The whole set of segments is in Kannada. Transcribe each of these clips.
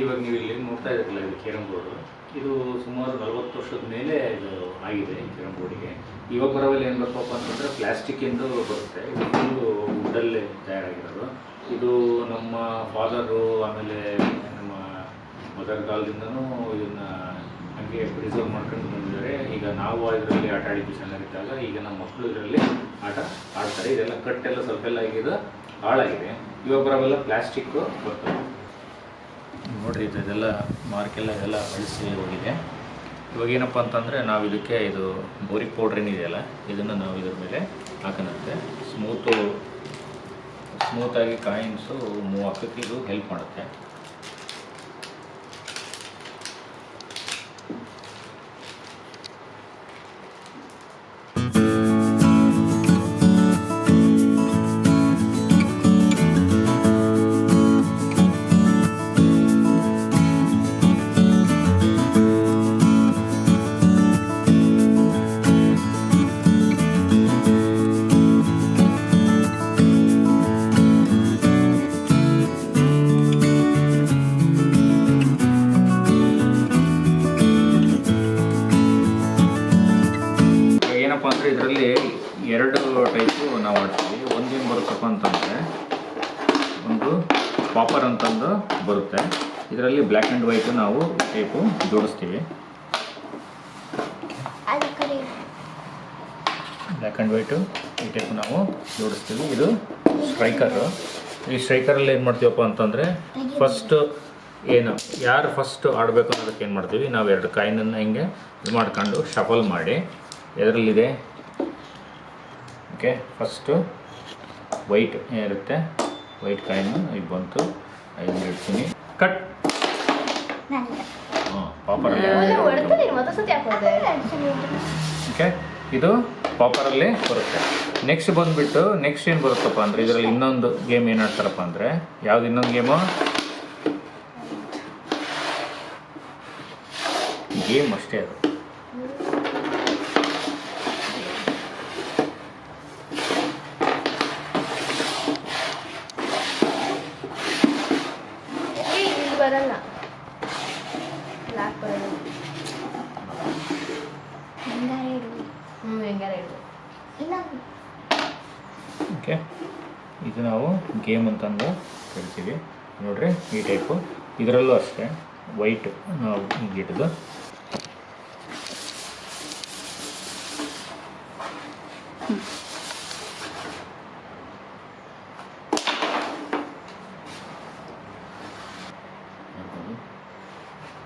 ಇವಾಗ ನೀವು ಇಲ್ಲಿ ನೋಡ್ತಾ ಇದ್ದೀರಲ್ಲ ಇದು ಕೇರಂ ಬೋರ್ಡು. ಇದು ಸುಮಾರು ನಲವತ್ತು ವರ್ಷದ ಮೇಲೆ ಇದು ಆಗಿದೆ ಈ ಕೇರಂ ಬೋರ್ಡಿಗೆ. ಇವಾಗ ಬರೋವಲ್ಲಿ ಏನು ಬರ್ತಪ್ಪ ಅಂತಂದರೆ ಪ್ಲಾಸ್ಟಿಕ್ಕಿಂದು ಬರುತ್ತೆ. ಇದು ವುಡ್ಡಲ್ಲೇ ತಯಾರಾಗಿರೋದು. ಇದು ನಮ್ಮ ಫಾದರು, ಆಮೇಲೆ ನಮ್ಮ ಮದರ್ ಕಾಲದಿಂದನೂ ಇದನ್ನು ಹಾಗೆ ಪ್ರಿಸರ್ವ್ ಮಾಡ್ಕೊಂಡು ಬಂದಿದ್ದಾರೆ. ಈಗ ನಾವು ಇದರಲ್ಲಿ ಆಟ ಆಡಿದ್ವಿ ಚೆನ್ನಾಗಿದ್ದಾಗ ಈಗ ನಮ್ಮ ಮಕ್ಕಳು ಇದರಲ್ಲಿ ಆಟ ಆಡ್ತಾರೆ. ಇದೆಲ್ಲ ಕಟ್ಟೆಲ್ಲ ಸ್ವಲ್ಪ ಎಲ್ಲ ಆಗಿದೆ ಹಾಳಾಗಿದೆ. ಇವಾಗ ಬರೋವೆಲ್ಲ ಪ್ಲಾಸ್ಟಿಕ್ಕು ಬರ್ತವೆ ನೋಡ್ರಿ ಇದು ಇದೆಲ್ಲ ಮಾರ್ಕೆಲ್ಲ ಇದೆಲ್ಲ ಅಳಿಸಿ ಹೋಗಿದೆ. ಇವಾಗ ಏನಪ್ಪ ಅಂತಂದರೆ ನಾವು ಇದಕ್ಕೆ ಇದು ಬೋರಿಕ್ ಪೌಡ್ರ್ ಏನಿದೆಯಲ್ಲ ಇದನ್ನು ನಾವು ಇದ್ರ ಮೇಲೆ ಹಾಕೋಣಂತೆ ಸ್ಮೂತು ಸ್ಮೂತಾಗಿ ಕಾಯಿನ್ಸು ಮೂವ್ ಹಾಕೋಕ್ಕೆ ಇದು ಹೆಲ್ಪ್ ಮಾಡುತ್ತೆ. ಆಡ್ತೀವಿ ಒಂದೇನು ಬರುತ್ತಪ್ಪ ಅಂತಂದರೆ ಒಂದು ಪಾಪರ್ ಅಂತಂದು ಬರುತ್ತೆ. ಇದರಲ್ಲಿ ಬ್ಲ್ಯಾಕ್ ಆ್ಯಂಡ್ ವೈಟು ನಾವು ಟೇಪು ಜೋಡಿಸ್ತೀವಿ. ಬ್ಲ್ಯಾಕ್ ಆ್ಯಂಡ್ ವೈಟು ಈ ಟೈಪು ನಾವು ಜೋಡಿಸ್ತೀವಿ. ಇದು ಸ್ಟ್ರೈಕರು ಈ ಸ್ಟ್ರೈಕರಲ್ಲಿ ಏನು ಮಾಡ್ತೀವಪ್ಪ ಅಂತಂದರೆ ಫಸ್ಟು ಏನು ಯಾರು ಫಸ್ಟ್ ಆಡಬೇಕು ಅನ್ನೋದಕ್ಕೆ ಏನು ಮಾಡ್ತೀವಿ? ನಾವು ಎರಡು ಕಾಯಿನನ್ನು ಹಿಂಗೆ ಇದು ಮಾಡ್ಕೊಂಡು ಶಫಲ್ ಮಾಡಿ. ಎದರಲ್ಲಿದೆ? ಓಕೆ ಫಸ್ಟು ವೈಟ್ ಏನಿರುತ್ತೆ? ವೈಟ್ ಕಾಯಿನು ಈಗ ಬಂತು. ಐದು ಇಡ್ತೀನಿ. ಕಟ್ ಹಾಂ ಪಾಪರಲ್ಲಿ ಓಕೆ ಇದು ಪಾಪರಲ್ಲಿ ಬರುತ್ತೆ. ನೆಕ್ಸ್ಟ್ ಬಂದುಬಿಟ್ಟು ನೆಕ್ಸ್ಟ್ ಏನು ಬರುತ್ತಪ್ಪ ಅಂದರೆ ಇದರಲ್ಲಿ ಇನ್ನೊಂದು ಗೇಮ್ ಏನು ಆಡ್ತಾರಪ್ಪ ಅಂದರೆ ಯಾವ್ದು ಇನ್ನೊಂದು ಗೇಮು ಗೇಮ್ ಅಷ್ಟೇ ಅದು ಇಲ್ಲಿ ಬರಲ್ಲ ಇಡು ಹ್ಞೂ ಇಲ್ಲ ಓಕೆ ಇದು ನಾವು ಗೇಮ್ ಅಂತಂದು ಕೇಳ್ತೀವಿ ನೋಡ್ರಿ, ಈ ಟೈಪು ಇದರಲ್ಲೂ ಅಷ್ಟೇ. ವೈಟ್ ನಾವು ಹಿಂಗೆ ಇಡೋದು.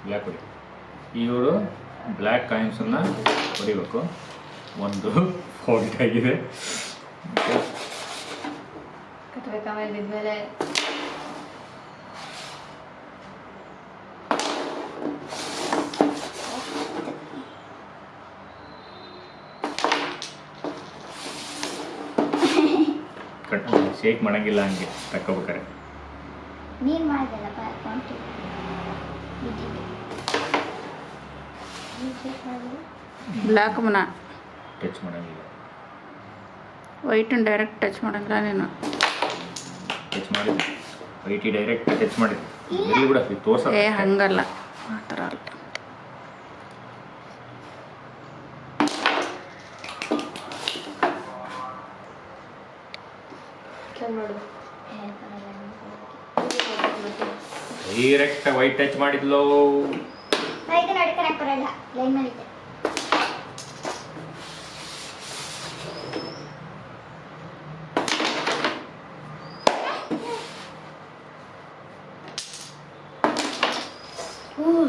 ಬ್ಲ್ಯಾಕ್ ಹೊಡಿ ಇವರು ಬ್ಲ್ಯಾಕ್ ಕಾಯಿನ್ಸನ್ನು ಹೊಡಿಬೇಕು ಒಂದು ಫೋಲ್ಟ್ ಆಗಿದೆ. ಕಟ್ ಶೇಕ್ ಮಾಡಂಗಿಲ್ಲ ಹಂಗೆ ತಕ್ಕೋಬೇಕಾರೆ. ನೀನು ಮಾಡಿದಲ್ಲಪ್ಪ ಬ್ಲ್ಯಾಕ್ ಮನ. ಟಚ್ ಮಾಡಂಗಿಲ್ಲ. ವೈಟನ್ನು ಡೈರೆಕ್ಟ್ ಟಚ್ ಮಾಡಂಗಿಲ್ಲ ನೀನು. ಟಚ್ ಮಾಡಿ. ವೈಟಿ ಡೈರೆಕ್ಟ್ ಟಚ್ ಮಾಡಿ. ಇಲ್ಲಿ. ಬಿಡ ತೋರ್ಸ. ಏ ಹಂಗಲ್ಲ. ಆ ಥರ ಅಲ್ಲ. ಚೆಂದ ಡೈರೆಕ್ಟ್ ವೈಟ್ ಟಚ್ ಮಾಡಿದ್ಲು.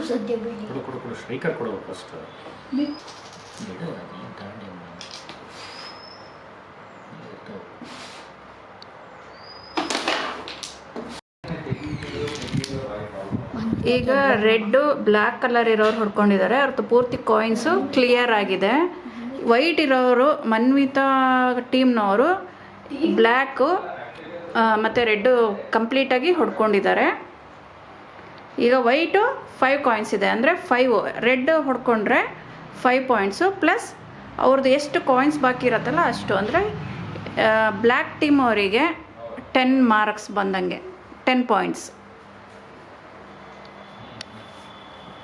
ಸದ್ಯ ಬಿಡಿ. ಕೊಡು ಕೊಡು ಕೊಡು. ಸ್ಟ್ರೈಕರ್ ಕೊಡು ಫಸ್ಟ್ ಈಗ ರೆಡ್ಡು ಬ್ಲ್ಯಾಕ್ ಕಲರ್ ಇರೋರು ಹೊಡ್ಕೊಂಡಿದ್ದಾರೆ. ಅವ್ರದ್ದು ಪೂರ್ತಿ ಕಾಯಿನ್ಸು ಕ್ಲಿಯರ್ ಆಗಿದೆ. ವೈಟ್ ಇರೋರು ಮನ್ವಿತಾ ಟೀಮ್ನವರು ಬ್ಲ್ಯಾಕು ಮತ್ತು ರೆಡ್ಡು ಕಂಪ್ಲೀಟಾಗಿ ಹೊಡ್ಕೊಂಡಿದ್ದಾರೆ. ಈಗ ವೈಟು ಫೈವ್ ಕಾಯಿನ್ಸ್ ಇದೆ. ಅಂದರೆ ಫೈವ್ ರೆಡ್ ಹೊಡ್ಕೊಂಡ್ರೆ ಫೈವ್ ಪಾಯಿಂಟ್ಸು ಪ್ಲಸ್ ಅವ್ರದ್ದು ಎಷ್ಟು ಕಾಯಿನ್ಸ್ ಬಾಕಿ ಇರುತ್ತಲ್ಲ ಅಷ್ಟು. ಅಂದರೆ ಬ್ಲ್ಯಾಕ್ ಟೀಮ್ ಅವರಿಗೆ ಟೆನ್ ಮಾರ್ಕ್ಸ್ ಬಂದಂಗೆ ಟೆನ್ ಪಾಯಿಂಟ್ಸ್